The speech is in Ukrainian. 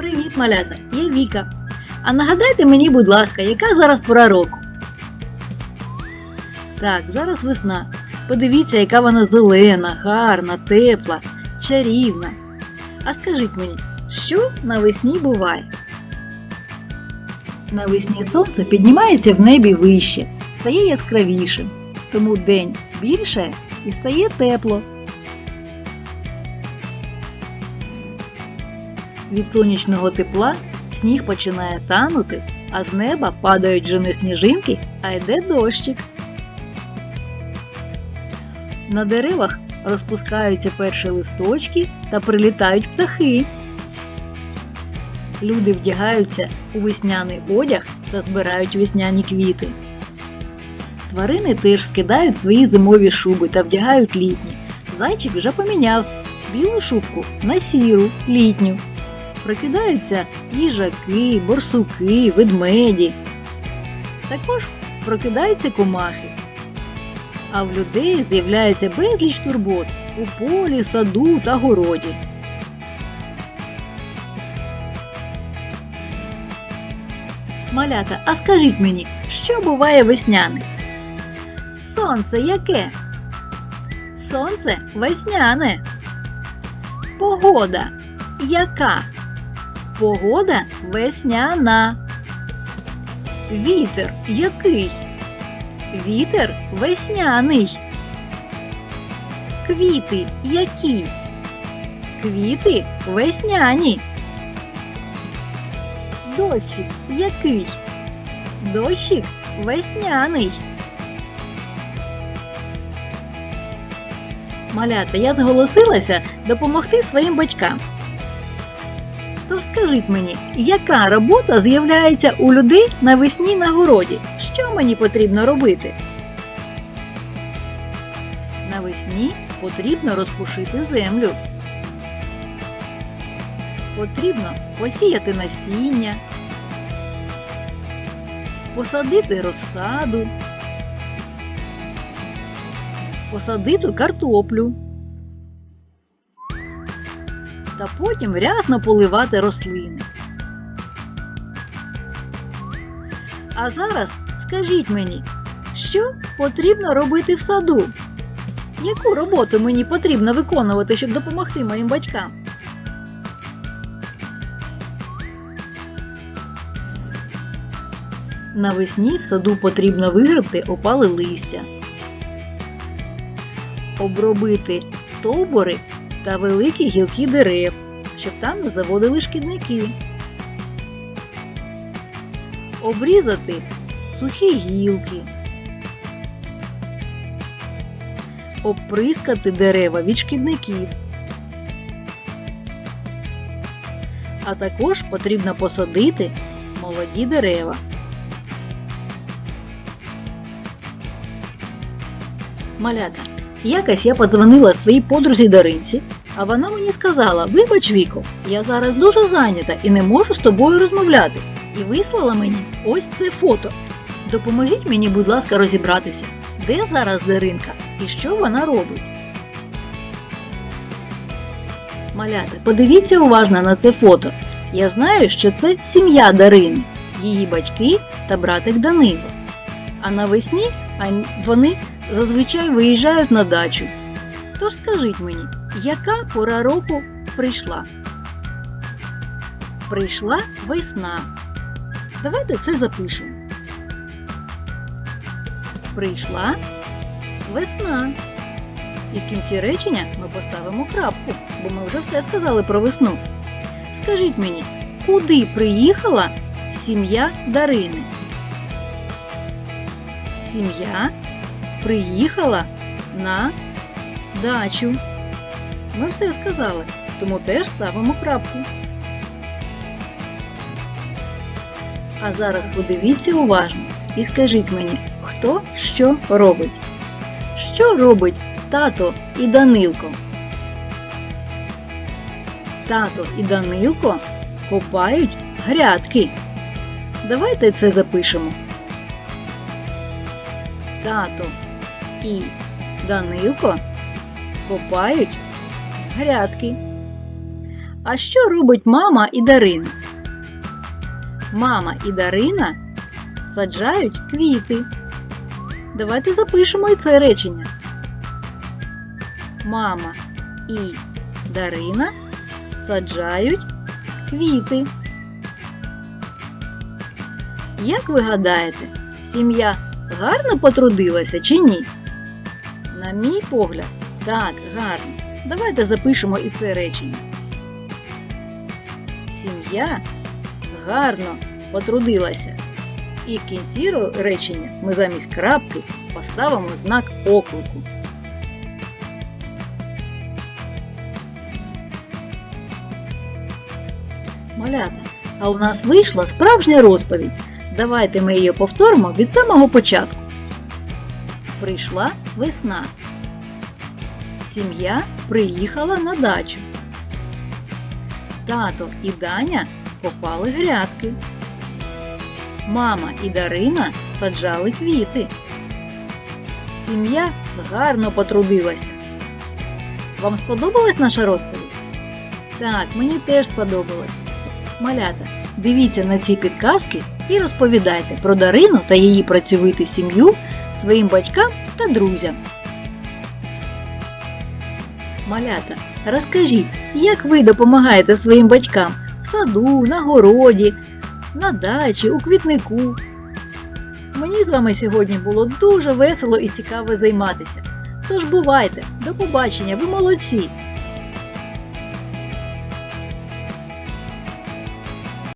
Привіт, малята! Я Віка. А нагадайте мені, будь ласка, яка зараз пора року? Так, зараз весна. Подивіться, яка вона зелена, гарна, тепла, чарівна. А скажіть мені, що навесні буває? Навесні сонце піднімається в небі вище, стає яскравішим, тому день більше і стає тепло. Від сонячного тепла сніг починає танути, а з неба падають вже не сніжинки, а йде дощик. На деревах розпускаються перші листочки та прилітають птахи. Люди вдягаються у весняний одяг та збирають весняні квіти. Тварини теж скидають свої зимові шуби та вдягають літні. Зайчик вже поміняв білу шубку на сіру літню. Прокидаються їжаки, борсуки, ведмеді. Також прокидаються комахи. А в людей з'являється безліч турбот у полі, саду та городі. Малята, а скажіть мені, що буває весняне? Сонце яке? Сонце весняне. Погода яка? Погода весняна. Вітер який? Вітер весняний. Квіти які? Квіти весняні. Дощик який? Дощик весняний. Малята, я зголосилася допомогти своїм батькам. Тож скажіть мені, яка робота з'являється у людей навесні на городі? Що мені потрібно робити? Навесні потрібно розпушити землю. Потрібно посіяти насіння, посадити розсаду, посадити картоплю та потім рясно поливати рослини. А зараз скажіть мені, що потрібно робити в саду? Яку роботу мені потрібно виконувати, щоб допомогти моїм батькам? Навесні в саду потрібно вигребти опале листя, обробити стовбури та великі гілки дерев, щоб там не заводили шкідники. Обрізати сухі гілки. Оприскати дерева від шкідників. А також потрібно посадити молоді дерева. Малята, якось я подзвонила своїй подрузі Даринці, а вона мені сказала: Вибач, Віко, я зараз дуже зайнята і не можу з тобою розмовляти. І вислала мені ось це фото. Допоможіть мені, будь ласка, розібратися, де зараз Даринка і що вона робить. Малята, подивіться уважно на це фото. Я знаю, що це сім'я Дарини, її батьки та братик Данило. А навесні вони зазвичай виїжджають на дачу. Тож скажіть мені, яка пора року прийшла? Прийшла весна. Давайте це запишемо. Прийшла весна. І в кінці речення ми поставимо крапку, бо ми вже все сказали про весну. Скажіть мені, куди приїхала сім'я Дарини? Сім'я приїхала на дачу. Ми все сказали, тому теж ставимо крапку. А зараз подивіться уважно і скажіть мені, хто що робить? Що робить тато і Данилко? Тато і Данилко копають грядки. Давайте це запишемо. Тато і Данилко копають грядки. А що робить мама і Дарина? Мама і Дарина саджають квіти. Давайте запишемо і це речення. Мама і Дарина саджають квіти. Як ви гадаєте, сім'я гарно потрудилася чи ні? На мій погляд, так, гарно. Давайте запишемо і це речення. Сім'я гарно потрудилася. І в кінці речення ми замість крапки поставимо знак оклику. Малята, а у нас вийшла справжня розповідь. Давайте ми її повторимо від самого початку. Прийшла весна. Сім'я приїхала на дачу. Тато і Даня копали грядки. Мама і Дарина саджали квіти. Сім'я гарно потрудилася. Вам сподобалась наша розповідь? Так, мені теж сподобалось. Малята, дивіться на ці підказки і розповідайте про Дарину та її працьовиту сім'ю своїм батькам та друзям. Малята, розкажіть, як ви допомагаєте своїм батькам в саду, на городі, на дачі, у квітнику. Мені з вами сьогодні було дуже весело і цікаво займатися. Тож бувайте, до побачення, ви молодці!